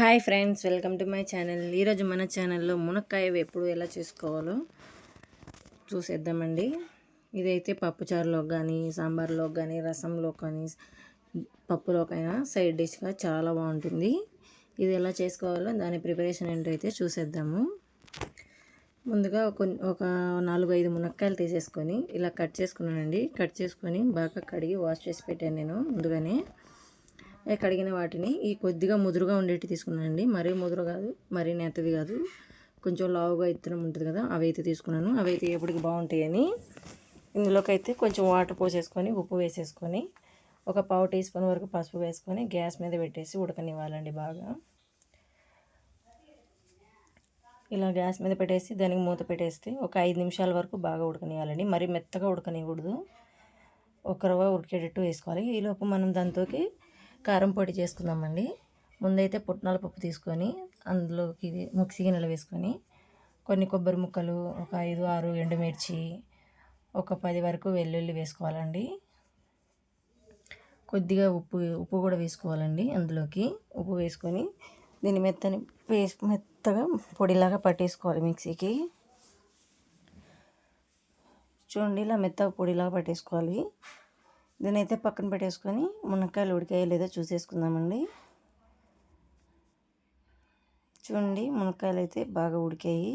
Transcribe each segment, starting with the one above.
Hi friends welcome to my channel. ఈరోజు మన ఛానల్లో మునక్కాయ ఎప్పుడు ఎలా చేసుకోవాలో చూసేద్దామండి. ఇదైతే పప్పుచారులో కానీ సాంబార్లో కానీ రసంలో కానీ పప్పులోకైనా సైడ్ డిష్గా చాలా బాగుంటుంది. ఇది ఎలా చేసుకోవాలో దాని ప్రిపరేషన్ ఏంటో అయితే చూసేద్దాము. ముందుగా ఒక ఒక నాలుగు ఐదు మునక్కాయలు తీసేసుకొని ఇలా కట్ చేసుకున్నానండి. కట్ చేసుకొని బాగా కడిగి వాష్ చేసి పెట్టాను నేను ముందుగానే. కడిగిన వాటిని ఈ కొద్దిగా ముదురుగా ఉండేటి తీసుకున్నానండి. మరీ ముదురు కాదు మరీ నేతది కాదు. కొంచెం లావుగా ఇత్తనం ఉంటుంది కదా అవి అయితే తీసుకున్నాను. అవి అయితే ఎప్పటికి బాగుంటాయని. ఇందులోకి అయితే కొంచెం వాటర్ పోసేసుకొని ఉప్పు వేసేసుకొని ఒక పావు టీ స్పూన్ వరకు పసుపు వేసుకొని గ్యాస్ మీద పెట్టేసి ఉడకనివ్వాలండి బాగా. ఇలా గ్యాస్ మీద పెట్టేసి దానికి మూత పెట్టేస్తే ఒక ఐదు నిమిషాల వరకు బాగా ఉడకనివ్వాలండి. మరి మెత్తగా ఉడకనివ్వకూడదు. ఒక రవ్వ ఉడికేటట్టు వేసుకోవాలి. ఈలోపు మనం దాంతోకి కారం పొడి చేసుకుందామండి. ముందైతే పుట్నాల పప్పు తీసుకొని అందులోకి మిక్సీ గిన్నెలు వేసుకొని కొన్ని కొబ్బరి ముక్కలు ఒక ఐదు ఆరు ఎండుమిర్చి ఒక పది వరకు వెల్లుల్లి వేసుకోవాలండి. కొద్దిగా ఉప్పు ఉప్పు కూడా వేసుకోవాలండి అందులోకి. ఉప్పు వేసుకొని దీన్ని మెత్తని పేస్ మెత్తగా పొడిలాగా పట్టేసుకోవాలి మిక్సీకి. చూడండి ఇలా మెత్తగా పొడిలాగా పట్టేసుకోవాలి. దీని అయితే పక్కన పెట్టేసుకొని మునక్కాయలు ఉడికాయో లేదో చూసేసుకుందామండి. చూడండి మునక్కాయలు అయితే బాగా ఉడికాయి.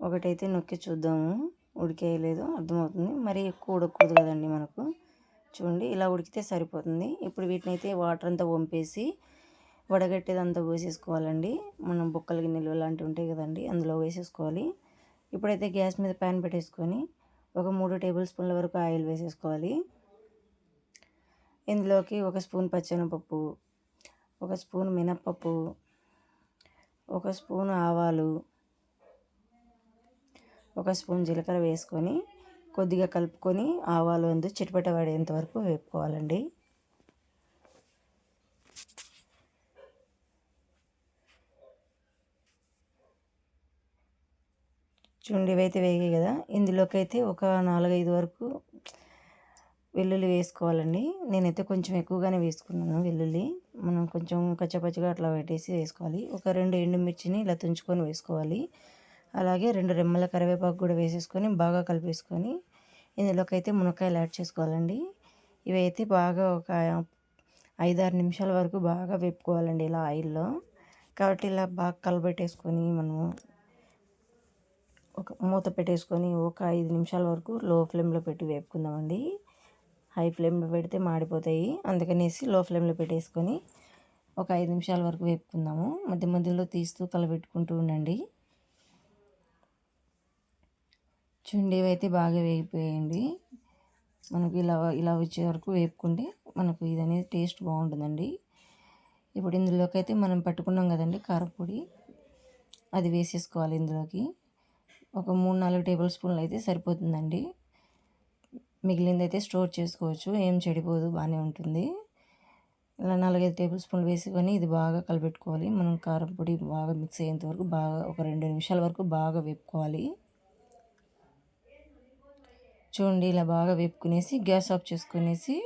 ఒకటైతే నొక్కి చూద్దాము ఉడికాయ లేదో అర్థమవుతుంది. మరి ఎక్కువ ఉడకూడదు కదండి మనకు. చూడండి ఇలా ఉడికితే సరిపోతుంది. ఇప్పుడు వీటిని అయితే వాటర్ అంతా వంపేసి వడగట్టేదంతా పోసేసుకోవాలండి. మనం బొక్కల గిన్నెలు లాంటివి ఉంటాయి కదండి అందులో వేసేసుకోవాలి. ఇప్పుడైతే గ్యాస్ మీద ప్యాన్ పెట్టేసుకొని ఒక మూడు టేబుల్ స్పూన్ల వరకు ఆయిల్ వేసేసుకోవాలి. ఇందులోకి ఒక స్పూన్ పచ్చెనపప్పు ఒక స్పూన్ మినప్పప్పు ఒక స్పూన్ ఆవాలు ఒక స్పూన్ జీలకర్ర వేసుకొని కొద్దిగా కలుపుకొని ఆవాలు అందు చిటపట పడేంత వరకు వేపుకోవాలండి. చూడండి అయితే వేగాయి కదా. ఇందులోకి అయితే ఒక నాలుగైదు వరకు వెల్లుల్లి వేసుకోవాలండి. నేనైతే కొంచెం ఎక్కువగానే వేసుకున్నాను వెల్లుల్లి. మనం కొంచెం కచ్చపచ్చగా అట్లా పెట్టేసి వేసుకోవాలి. ఒక రెండు ఎండుమిర్చిని ఇలా తుంచుకొని వేసుకోవాలి. అలాగే రెండు రెమ్మల కరివేపాకు కూడా వేసేసుకొని బాగా కలిపేసుకొని ఇందులోకి అయితే మునక్కాయలు యాడ్ చేసుకోవాలండి. ఇవైతే బాగా ఒక ఐదారు నిమిషాల వరకు బాగా వేపుకోవాలండి ఇలా ఆయిల్లో. కాబట్టి ఇలా బాగా కలబెట్టేసుకొని మనము ఒక మూత పెట్టేసుకొని ఒక ఐదు నిమిషాల వరకు లో ఫ్లేమ్లో పెట్టి వేపుకుందామండి. హై ఫ్లేమ్లో పెడితే మాడిపోతాయి. అందుకనేసి లో ఫ్లేమ్లో పెట్టేసుకొని ఒక ఐదు నిమిషాల వరకు వేపుకుందాము. మధ్య మధ్యలో తీస్తూ కలబెట్టుకుంటూ ఉండండి. చుండీవి అయితే బాగా వేగిపోయాయండి. మనకి ఇలా ఇలా వచ్చే వరకు వేపుకుంటే మనకు ఇది అనేది టేస్ట్ బాగుంటుందండి. ఇప్పుడు ఇందులోకి అయితే మనం పట్టుకున్నాం కదండి కారపొడి. అది వేసేసుకోవాలి ఇందులోకి. ఒక మూడు నాలుగు టేబుల్ స్పూన్లు అయితే సరిపోతుందండి. మిగిలింది అయితే స్టోర్ చేసుకోవచ్చు. ఏం చెడిపోదు బాగానే ఉంటుంది. ఇలా నాలుగైదు టేబుల్ స్పూన్లు వేసుకొని ఇది బాగా కలిపెట్టుకోవాలి మనం కారం పొడి బాగా మిక్స్ అయ్యేంత వరకు బాగా ఒక రెండు నిమిషాల వరకు బాగా వేపుకోవాలి. చూడండి ఇలా బాగా వేపుకునేసి గ్యాస్ ఆఫ్ చేసుకునేసి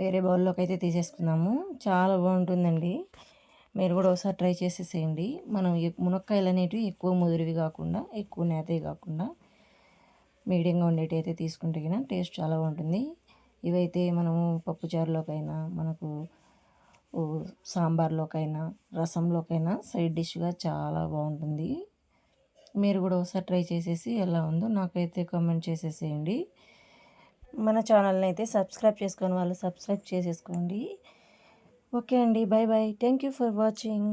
వేరే బౌల్లోకి అయితే తీసేసుకున్నాము చాలా బాగుంటుందండి. మీరు కూడా ఒకసారి ట్రై చేసేసేయండి. మనం మునక్కాయలు అనేటివి ఎక్కువ ముదిరివి కాకుండా ఎక్కువ నేతవి కాకుండా మీడియంగా ఉండేటి అయితే తీసుకుంటే కన్నా టేస్ట్ చాలా బాగుంటుంది. ఇవైతే మనము పప్పుచారులోకైనా మనకు సాంబార్లోకైనా రసంలోకైనా సైడ్ డిష్గా చాలా బాగుంటుంది. మీరు కూడా ఒకసారి ట్రై చేసేసి ఎలా ఉందో నాకైతే కామెంట్ చేసేసేయండి. మన ఛానల్ని అయితే సబ్స్క్రైబ్ చేసుకొని వాళ్ళు సబ్స్క్రైబ్ చేసేసుకోండి. ఓకే అండి. Bye bye thank you for watching.